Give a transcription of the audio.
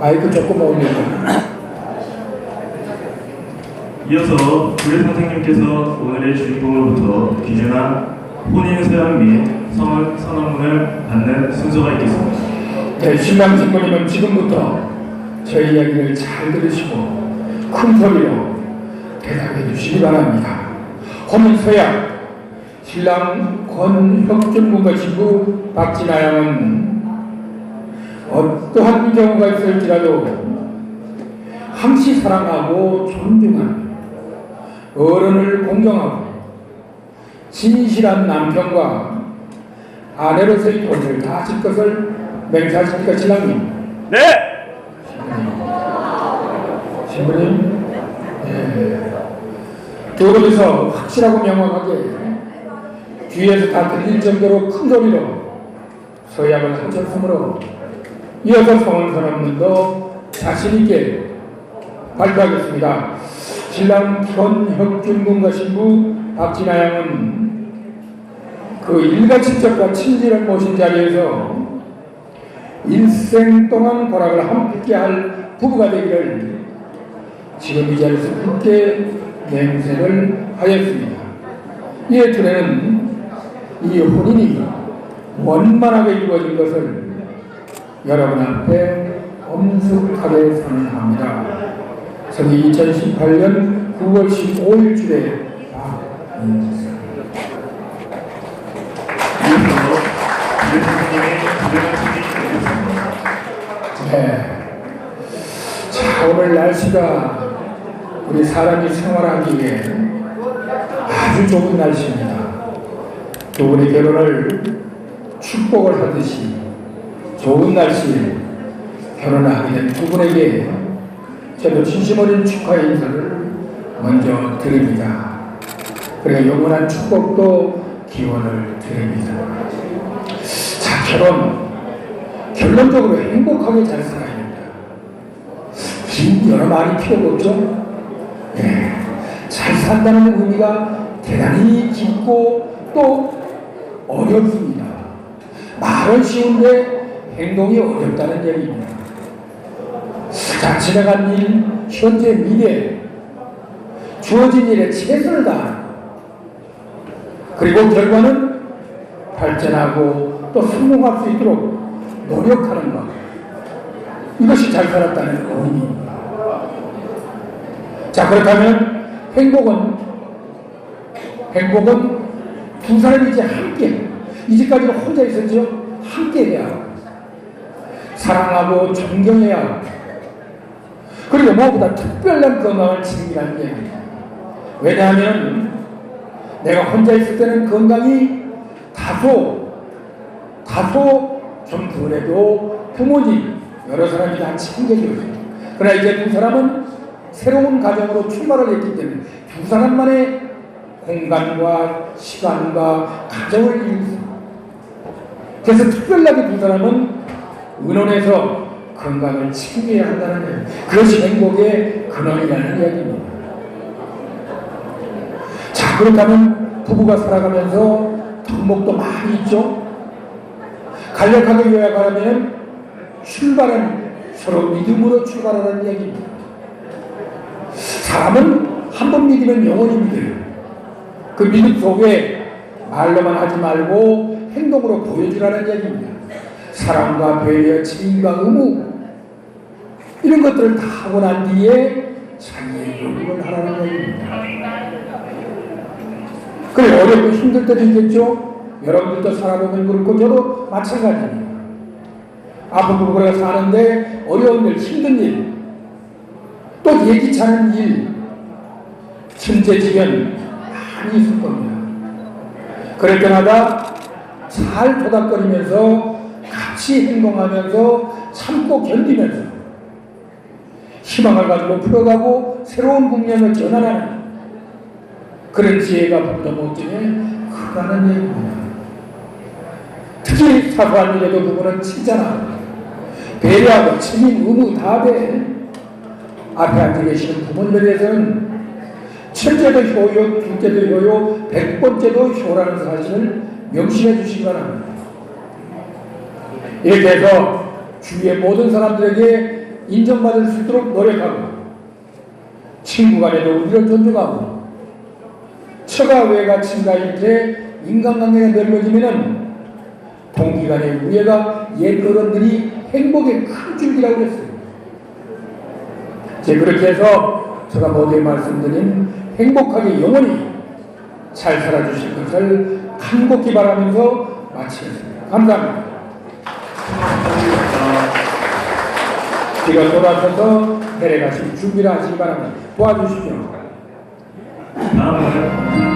마이크 조금 올리고. 이어서 구례 선생님께서 오늘의 주인공으로부터 귀중한 혼인 서약 및 성을 선언문을 받는 순서가 있겠습니다. 네, 신랑 신부님은 지금부터 저희 이야기를 잘 들으시고 큰 소리로 대답해 주시기 바랍니다. 혼인 서약 신랑 권혁준 군과 신부 박진아 양은 어떠한 경우가 있을지라도 항시 사랑하고 존중하는 어른을 공경하고 진실한 남편과 아내로서의 도리를 다하실 것을 맹세하십니까 신랑님? 네! 신부님? 네. 두 분이서 확실하고 명확하게 뒤에서 다 들릴 정도로 큰 소리로 서약을 하셨으므로 이어서 성원 선언문도 자신있게 발표하겠습니다. 신랑 현혁준 군과 신부 박진아 양은 그 일가 친척과 친지를 모신 자리에서 일생 동안 고락을 함께 할 부부가 되기를 지금 이 자리에서 함께 맹세를 하였습니다. 이에 둘에는 이 혼인이 원만하게 이루어진 것을 여러분 앞에 엄숙하게 선언합니다. 저기 2018년 9월 15일 주에. 네. 자, 오늘 날씨가 우리 사람이 생활하기에 아주 좋은 날씨입니다. 두 분의 결혼을 축복을 하듯이 좋은 날씨에 결혼하게 된두 분에게 저도 진심 어린 축하 인사를 먼저 드립니다. 그리고 영원한 축복도 기원을 드립니다. 자, 결혼. 결론적으로 행복하게 잘 살아야 됩니다. 긴 여러 말이 필요가 없죠? 네. 잘 산다는 의미가 대단히 깊고 또 어렵습니다. 말은 쉬운데 행동이 어렵다는 얘기입니다. 자, 지나간 일, 현재 미래, 주어진 일에 최선을 다하는 것. 그리고 결과는 발전하고 또 성공할 수 있도록 노력하는 것. 이것이 잘 살았다는 의미입니다. 자, 그렇다면 행복은, 행복은 두 사람이 이제 함께, 이제까지는 혼자 있었죠? 함께 해야 사랑하고 존경해야 하고, 그리고 무엇보다 특별한 건강을 챙기라는 얘기입니다. 왜냐하면 내가 혼자 있을 때는 건강이 다소, 다소 좀 덜해도 부모님, 여러 사람이 다 챙겨줘요. 그러나 이제 두 사람은 새로운 가정으로 출발을 했기 때문에 두 사람만의 공간과 시간과 가정을 이루습니다. 그래서 특별하게 두 사람은 의논해서 건강을 챙겨야 한다는 거예요. 그것이 행복의 근원이라는 이야기입니다. 자, 그렇다면 부부가 살아가면서 덕목도 많이 있죠? 간략하게 요약하면 출발은 서로 믿음으로 출발하는 이야기입니다. 사람은 한 번 믿으면 영원히 믿어요. 그 믿음 속에 말로만 하지 말고 행동으로 보여주라는 이야기입니다. 사랑과 배려, 책임과 의무 이런 것들을 다 하고 난 뒤에 자기의 요구를 하라는 얘기입니다. 그래 어렵고 힘들 때도 있겠죠. 여러분들도 살아보면 그렇고 저도 마찬가지입니다. 아픈 부부가 사는데 어려운 일, 힘든 일, 또 예기치 않은 일, 힘재지면 많이 있을 겁니다. 그럴 때마다 잘 도닥거리면서 같이 행동하면서 참고 견디면서 희망을 가지고 풀어가고 새로운 국면을 전환하는 그런 지혜가 부부도 못지에 크다는 얘기입니다. 특히 사소한 일에도 부부는 칭찬하고 배려하고 책임, 의무 다 돼. 앞에 앉아 계시는 부모님에 대해서는 첫째도 효요, 둘째도 효요, 백번째도 효라는 사실을 명심해 주시기 바랍니다. 이렇게 해서 주위의 모든 사람들에게 인정받을 수 있도록 노력하고 친구 간에도 우리를 존중하고 처가 외가 친가 이렇게 인간관계가 넓어지면은 동기 간의 우애가 옛 어른들이 행복의 큰 줄기라고 했어요. 이제 그렇게 해서 제가 모두에 말씀드린 행복하게 영원히 잘 살아주실 것을 간곡히 바라면서 마치겠습니다. 감사합니다. 뒤로 돌아서서 내려가실 준비를 하시기 바랍니다. 도와주십시오. 다음은